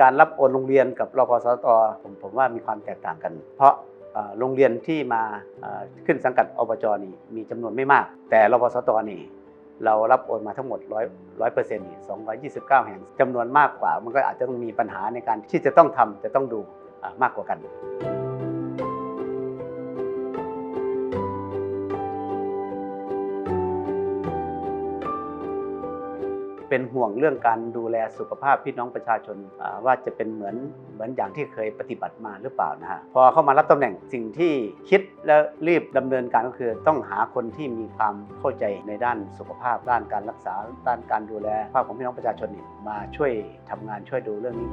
การรับโอนโรงเรียนกับรพสตผมผมว่ามีความแตกต่างกัน เพราะโรงเรียนที่มาขึ้นสังกัดอบจนี่มีจำนวนไม่มาก แต่รพสตนี่เรารับโอนมาทั้งหมดร้อยร้อยเปอร์เซ็นต์นี่สองร้อยยี่สิบเก้าแห่งจำนวนมากกว่า มันก็อาจจะต้องมีปัญหาในการที่จะต้องทำจะต้องดูมากกว่ากัน เป็นห่วงเรื่องการดูแลสุขภาพพี่น้องประชาชนว่าจะเป็นเหมือนเหมือนอย่างที่เคยปฏิบัติมาหรือเปล่านะฮะพอเข้ามารับตำแหน่งสิ่งที่คิดและรีบดำเนินการก็คือ ต้องหาคนที่มีความเข้าใจในด้านสุขภาพ ด้านการรักษาด้านการดูแลภาพของพี่น้องประชาชนมาช่วยทำงานช่วยดูเรื่องนี้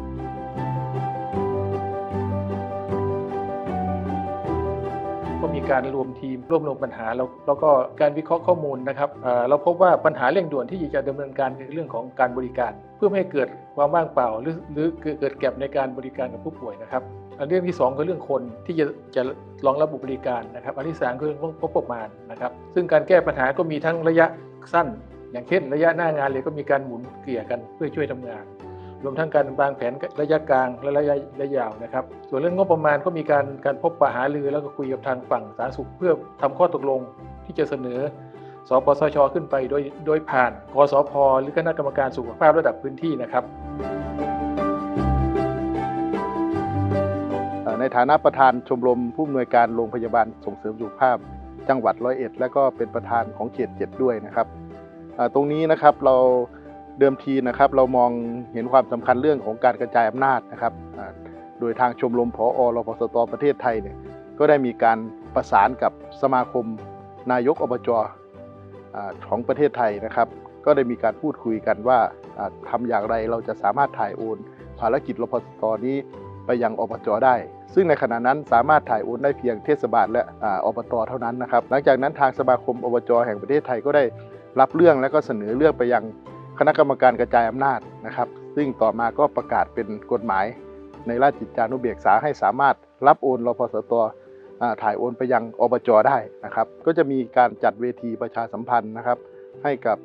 มีการรวมทีมรวบรวมปัญหาแล้วแล้วก็การวิเคราะห์ข้อมูลนะครับเราพบว่าปัญหาเร่งด่วนที่จะดำเนินการในเรื่องของการบริการ เพื่อไม่ให้เกิดความว่างเปล่า หรือหรือเกิดแก็บในการบริการกับผู้ป่วยนะครับอันเรื่องที่สองคือเรื่องคนที่จะจะรองรับบริการนะครับ อันที่สามคือเรื่องงบประมาณนะครับ ซึ่งการแก้ปัญหาก็มีทั้งระยะสั้น อย่างเช่น ระยะหน้างานเลยก็มีการหมุนเกลี่ยกันเพื่อช่วยทำงาน รวมทั้งการวางแผนระยะกลางและระยะระยะยาวนะครับ ส่วนเรื่องงบประมาณก็มีการการพบปะหารือแล้วก็คุยกับทางฝั่งสาธารณสุข เพื่อทำข้อตกลงที่จะเสนอสปสช ขึ้นไปโดยโดยผ่านกสพหรือคณะกรรมการสุขภาพระดับพื้นที่นะครับ ในฐานะประธานชมรมผู้อำนวยการโรงพยาบาลส่งเสริมสุขภาพ จังหวัดร้อยเอ็ด และก็เป็นประธานของเขตเจ็ดด้วยนะครับตรงนี้นะครับเรา เดิมทีนะครับเรามองเห็นความสำคัญเรื่องของการกระจายอำนาจนะครับโดยทางชมรมผอรพสตประเทศไทยเนี่ยก็ได้มีการประสานกับสมาคมนายกอบจอของประเทศไทยนะครับ ก็ได้มีการพูดคุยกันว่าอ่าทำอย่างไรเราจะสามารถถ่ายโอน ภารกิจรพสตนี้ไปยังอบจได้ ซึ่งในขณะนั้นสามารถถ่ายโอนได้เพียงเทศบาลและอาอบตเท่านั้นนะครับ หลังจากนั้นทางสมาคมอบจแห่งประเทศไทยก็ได้รับเรื่องและก็เสนอเรื่องไปยัง คณะกรรมการกระจายอำนาจนะครับ ซึ่งต่อมาก็ประกาศเป็นกฎหมายในราชกิจจานุเบกษาให้สามารถรับโอนรพสตอ่าถ่ายโอนไปยังอบจได้นะครับ ก็จะมีการจัดเวทีประชาสัมพันธ์นะครับ ให้กับ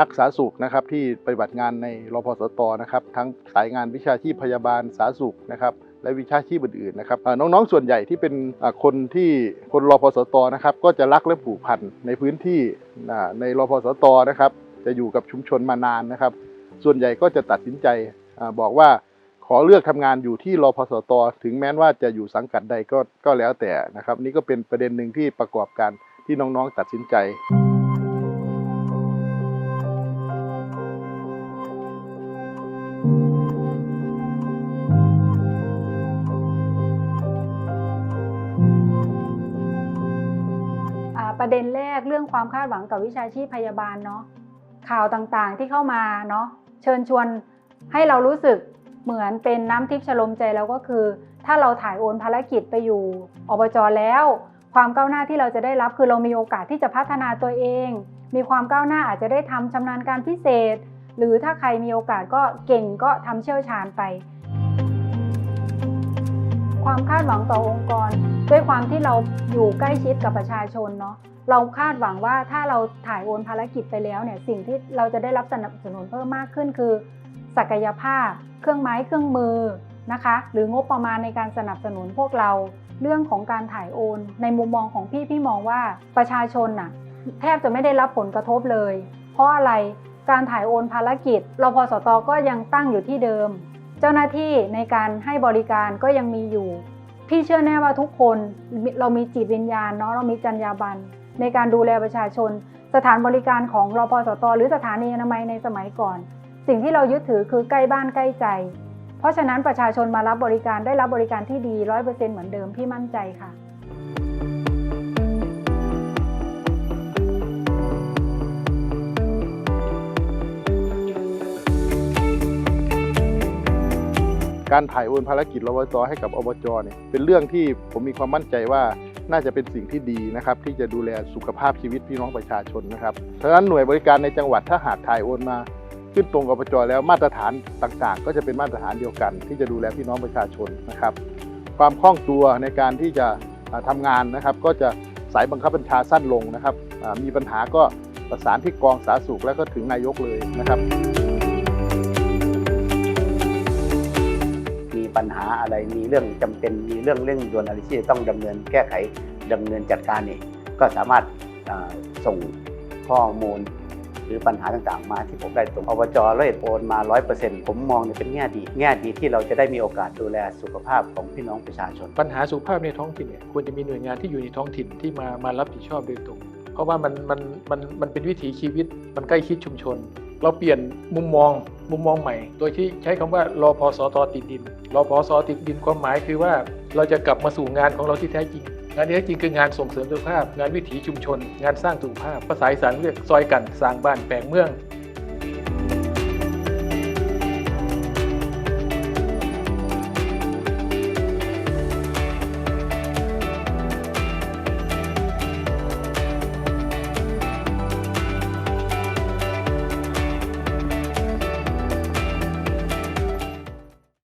นักสาธารณสุขนะครับที่ปฏิบัติงานในรพสตนะครับ ทั้งสายงานวิชาชีพพยาบาลสาธารณสุขนะครับและวิชาชีพอื่นๆนะครับน้องๆส่วนใหญ่ที่เป็นคนที่คนรพสตนะครับ ก็จะรักและผูกพันในพื้นที่ในรพสตนะครับ จะอยู่กับชุมชนมานานนะครับ ส่วนใหญ่ก็จะตัดสินใจอบอกว่าขอเลือกทำงานอยู่ที่รพสต ถึงแม้ว่าจะอยู่สังกัดใดก็ก็แล้วแต่นะครับ นี่ก็เป็นประเด็นหนึ่งที่ประกอบการที่น้องๆตัดสินใจประเด็นแรกเรื่องความคาดหวังกับวิชาชีพพยาบาลเนาะ ข่าวต่างๆที่เข้ามาเนาะเชิญชวนให้เรารู้สึกเหมือนเป็นน้ำทิพย์ชโลมใจแล้วก็คือ ถ้าเราถ่ายโอนภารกิจไปอยู่อบจแล้ว ความก้าวหน้าที่เราจะได้รับคือเรามีโอกาสที่จะพัฒนาตัวเอง มีความก้าวหน้าอาจจะได้ทำชำนาญการพิเศษ หรือถ้าใครมีโอกาสก็เก่งก็ทำเชี่ยวชาญไป ความคาดหวังต่อองค์กร ด้วยความที่เราอยู่ใกล้ชิดกับประชาชนเนาะ เราคาดหวังว่าถ้าเราถ่ายโอนภารกิจไปแล้วเนี่ยสิ่งที่เราจะได้รับสนับสนุนเพิ่มมากขึ้นคือ ศักยภาพ เครื่องไม้เครื่องมือนะคะ หรืองบประมาณในการสนับสนุนพวกเรา เรื่องของการถ่ายโอน ในมุมมองของพี่พี่มองว่าประชาชนน่ะแทบจะไม่ได้รับผลกระทบเลย เพราะอะไรการถ่ายโอนภารกิจรพสตก็ยังตั้งอยู่ที่เดิม เจ้าหน้าที่ในการให้บริการก็ยังมีอยู่ พี่เชื่อแน่ว่าทุกคนเรามีจิตวิญญาณเนาะเรามีจรรยาบรรณ ในการดูแลประชาชน สถานบริการของรพสตหรือสถานีอนามัยในสมัยก่อน สิ่งที่เรายึดถือคือใกล้บ้านใกล้ใจ เพราะฉะนั้นประชาชนมารับบริการได้รับบริการที่ดีร้อยเปอร์เซ็นต์เหมือนเดิมพี่มั่นใจค่ะการถ่ายโอนภารกิจรบจให้กับอบจเนี่ยเป็นเรื่องที่ผมมีความมั่นใจว่า น่าจะเป็นสิ่งที่ดีนะครับ ที่จะดูแลสุขภาพชีวิตพี่น้องประชาชนนะครับฉะนั้นหน่วยบริการในจังหวัดถ้าหากถ่ายโอนมา ขึ้นตรงกับอบจแล้วมาตรฐานต่างๆ ก็จะเป็นมาตรฐานเดียวกัน ที่จะดูแลพี่น้องประชาชนนะครับ ความคล่องตัวในการที่จะอ่าทำงานนะครับ ก็จะสายบังคับบัญชาสั้นลงนะครับมีปัญหาก็ประสานที่กองสาธารณสุขแล้วก็ถึงนายกเลยนะครับ ปัญหาอะไรมีเรื่องจำเป็นมีเรื่องเร่งด่วนอะไรที่จะต้องดำเนินแก้ไขดำเนินจัดการนี่ก็สามารถส่งข้อมูลหรือปัญหาต่างๆ มาที่ผมได้ตรงอบจร้อยเอ็ดโอนมา 100%ผมมองเนี่ยเป็นแง่ดี แง่ดีที่เราจะได้มีโอกาสดูแลสุขภาพของพี่น้องประชาชน ปัญหาสุขภาพในท้องถิ่นเนี่ยควรจะมีหน่วยงานที่อยู่ในท้องถิ่นที่มามารับผิดชอบโดยตรง เพราะว่ามันมันมันมันเป็นวิถีชีวิตมันใกล้ชิดชุมชน เราเปลี่ยนมุมมอง มุมมองใหม่ โดยที่ใช้คำว่ารอพอสตติดดินรอพอสติดดินความหมายคือว่าเราจะกลับมาสู่งานของเราที่แท้จริง งานที่แท้จริงคืองานส่งเสริมสุขภาพ งานวิถีชุมชน งานสร้างสุขภาพภาษาอีสานเรียกซอยกันสร้างบ้านแปลงเมือง